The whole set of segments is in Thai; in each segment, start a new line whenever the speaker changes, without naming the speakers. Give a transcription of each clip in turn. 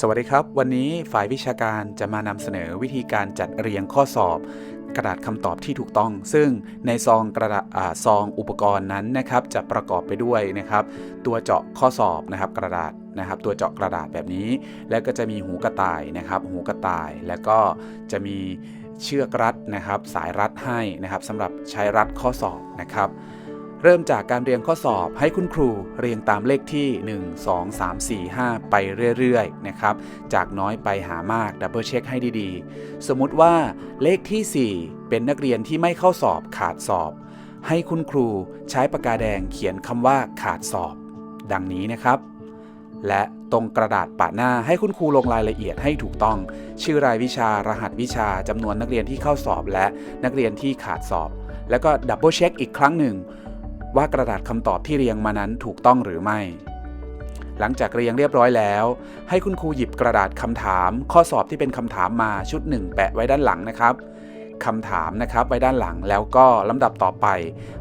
สวัสดีครับ วันนี้ฝ่ายวิชาการจะมานำเสนอวิธีการจัดเรียงข้อสอบ กระดาษคำตอบที่ถูกต้อง ซึ่งในซองกระดาษซองอุปกรณ์นั้นนะครับจะประกอบไปด้วยนะครับ ตัวเจาะข้อสอบนะครับกระดาษนะครับ ตัวเจาะกระดาษแบบนี้ แล้วก็จะมีหูกระต่ายนะครับ หูกระต่ายแล้วก็จะมีเชือกรัดนะครับ สายรัดให้นะครับสำหรับใช้รัดข้อสอบนะครับ เริ่มจากการเรียงข้อสอบให้คุณครูเรียงตามเลขที่ 1 2 3 4 5 ไปเรื่อยๆนะครับจากน้อยไปหามากดับเบิลเช็คให้ดีๆ สมมุติว่าเลขที่ 4 เป็นนักเรียนที่ไม่เข้าสอบขาดสอบ ให้คุณครูใช้ปากกาแดงเขียนคำว่าขาดสอบ ดังนี้นะครับ และตรงกระดาษปะหน้าให้คุณครูลงรายละเอียดให้ถูกต้อง ชื่อรายวิชารหัสวิชาจำนวนนักเรียนที่เข้าสอบและนักเรียนที่ขาดสอบ แล้วก็ดับเบิลเช็คอีกครั้งหนึ่ง ว่ากระดาษคำตอบที่เรียงมานั้นถูกต้องหรือไม่ หลังจากเรียงเรียบร้อยแล้ว ให้คุณครูหยิบกระดาษคำถาม ข้อสอบที่เป็นคำถามมาชุดหนึ่งแปะไว้ด้านหลังนะครับคำถามนะครับไว้ด้านหลังแล้วก็ลำดับต่อไป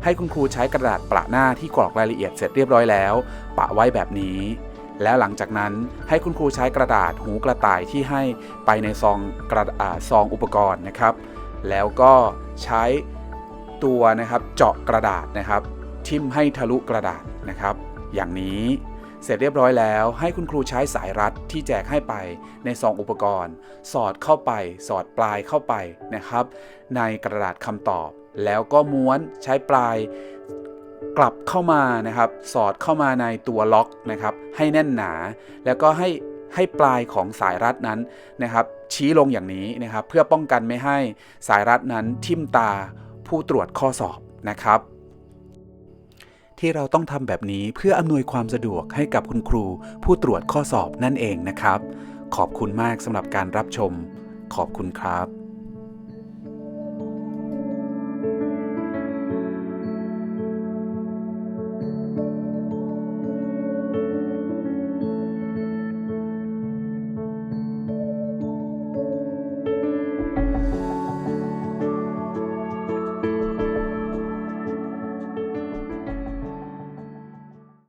ให้คุณครูใช้กระดาษประหน้าที่กรอกรายละเอียดเสร็จเรียบร้อยแล้ว ปะไว้แบบนี้ แล้วหลังจากนั้นให้คุณครูใช้กระดาษหูกระต่ายที่ให้ไปในซองกระอ่าซองอุปกรณ์นะครับ แล้วก็ใช้ตัวนะครับเจาะกระดาษนะครับ ทิ่มให้ทะลุกระดาษนะครับ อย่างนี้เสร็จเรียบร้อยแล้ว ให้คุณครูใช้สายรัดที่แจกให้ไปในซองอุปกรณ์ สอดเข้าไป สอดปลายเข้าไปนะครับ ในกระดาษคำตอบ แล้วก็ม้วนใช้ปลายกลับเข้ามานะครับ สอดเข้ามาในตัวล็อกนะครับ ให้แน่นหนา แล้วก็ให้ให้ปลายของสายรัดนั้นนะครับ ชี้ลงอย่างนี้นะครับ เพื่อป้องกันไม่ให้สายรัดนั้นทิ่มตาผู้ตรวจข้อสอบนะครับ ที่เราต้องทำแบบนี้เพื่ออำนวยความสะดวกให้กับคุณครู ผู้ตรวจข้อสอบนั่นเองนะครับ ขอบคุณมากสำหรับการรับชม ขอบคุณครับ